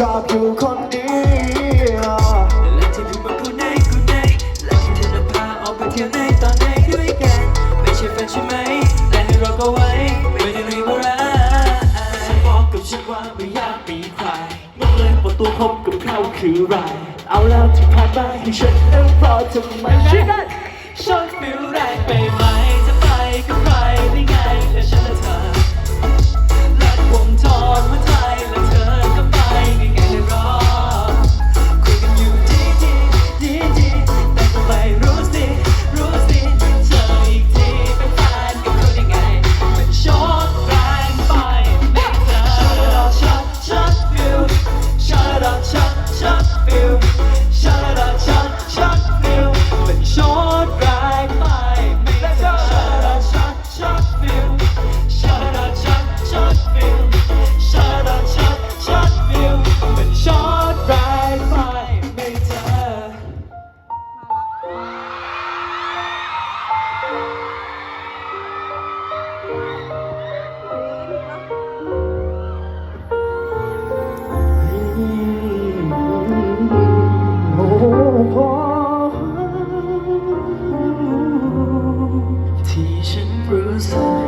ชอบอยู่คนเดียวและที่พี่มาพูดในคุณในและที่เธอพาออกไปเที่ยวในตอนไหนด้วยกัน ไม่ใช่แฟนใช่ไหมแต่ให้ราก็ไว้ ไม่ได้รีบร้าฉันบอกกับฉันว่าไม่อยากมีใครมัเลยประตูพบกับเขาคือไร เอาแล้วที่ผ่านมาให้ฉันเอ็มพอทำไมฉัน ฉัน feel right baby bruised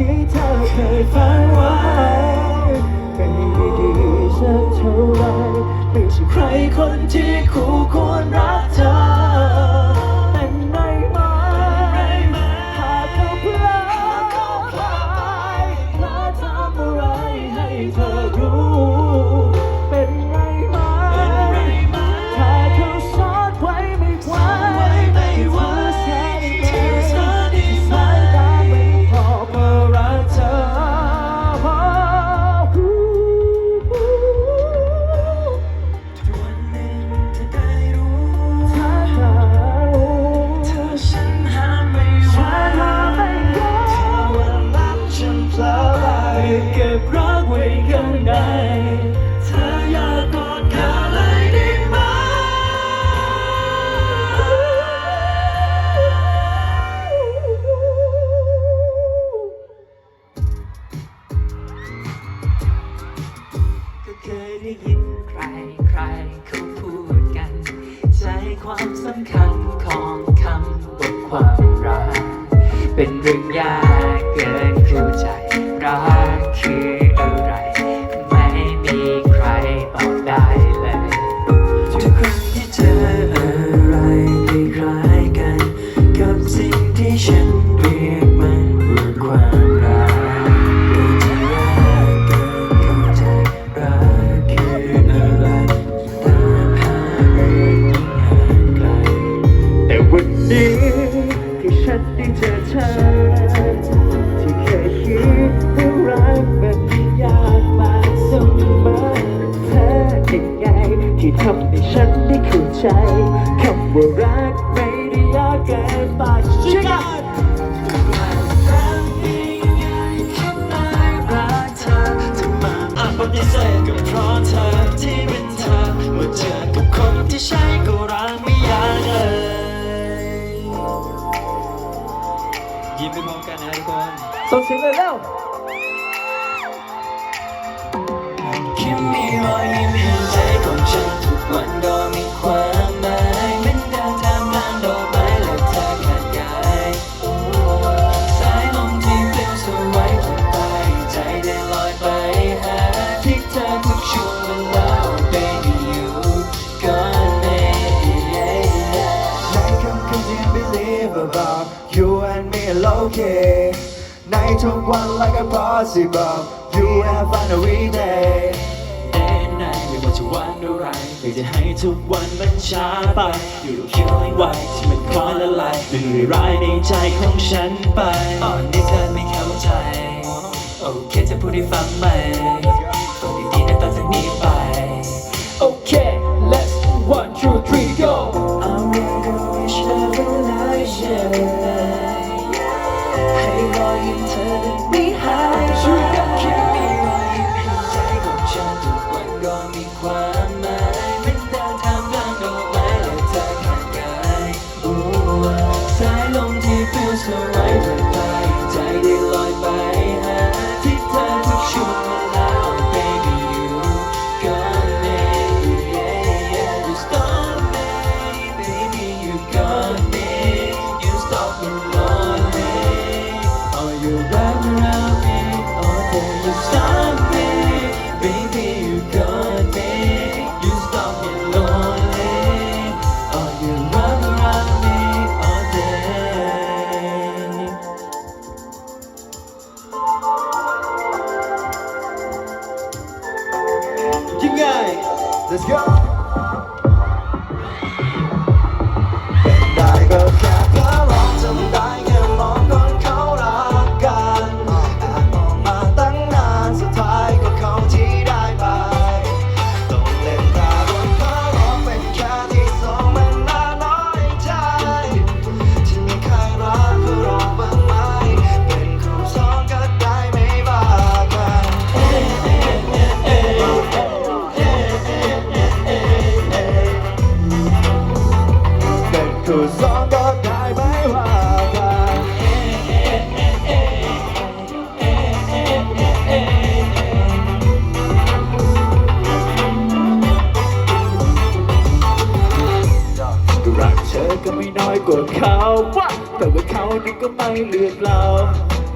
ที่เธอเคยฝันไว้ไม่ดีสักเท่าไรหรือใช่ใครคนที่คู่ควร ก็บรักไว้ข้างในเธอยากกอดขาเลยได้ไหมก็เคยได้ยินใครใเขาพูดกัน ใจความสำคัญของคำว่าความรักเป็นเรื่องยากเกิน ที่ทำให้ฉันได้เข้าใจคำว่ารักไม่ได้ยากเกินไปชิคกี้ปฏิเสธก็เพราะเธอที่เป็นเธอเมื่อเจอกับคนที่ใช่ก็รักไม่ยากเลยยิ้มไปพร้อมกันนะทุกคนส่งเสียงเลยแล้ว okay ในทุกวัน like a possible you have fun every day ในไม่ว่าจะวันอะไรอยาจะให้ทุกวันมันช้าไปอยู่กับคิวไวที่มันคอยละลายดึงนเรื่อร้ายในใจของฉันไปอ่อนนิดเกิไม่เข้าใจโอเคจะพูดให้ฟังไหมตอนดีๆนะตอนจากนี้ไป ที่ ก็ไม่เลือกเรา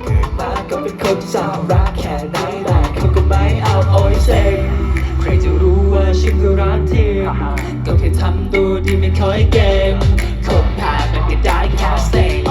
เกิดมาก็เป็นคนสามรักแค่ไหนแต่เขาก็ไม่เอาโอ้ยเซ็งใครจะรู้ว่าฉันก็รักเธอก็แค่ทำตัวดีไม่ค่อยเก่งคนผ่านมันก็ได้แค่เซ็ง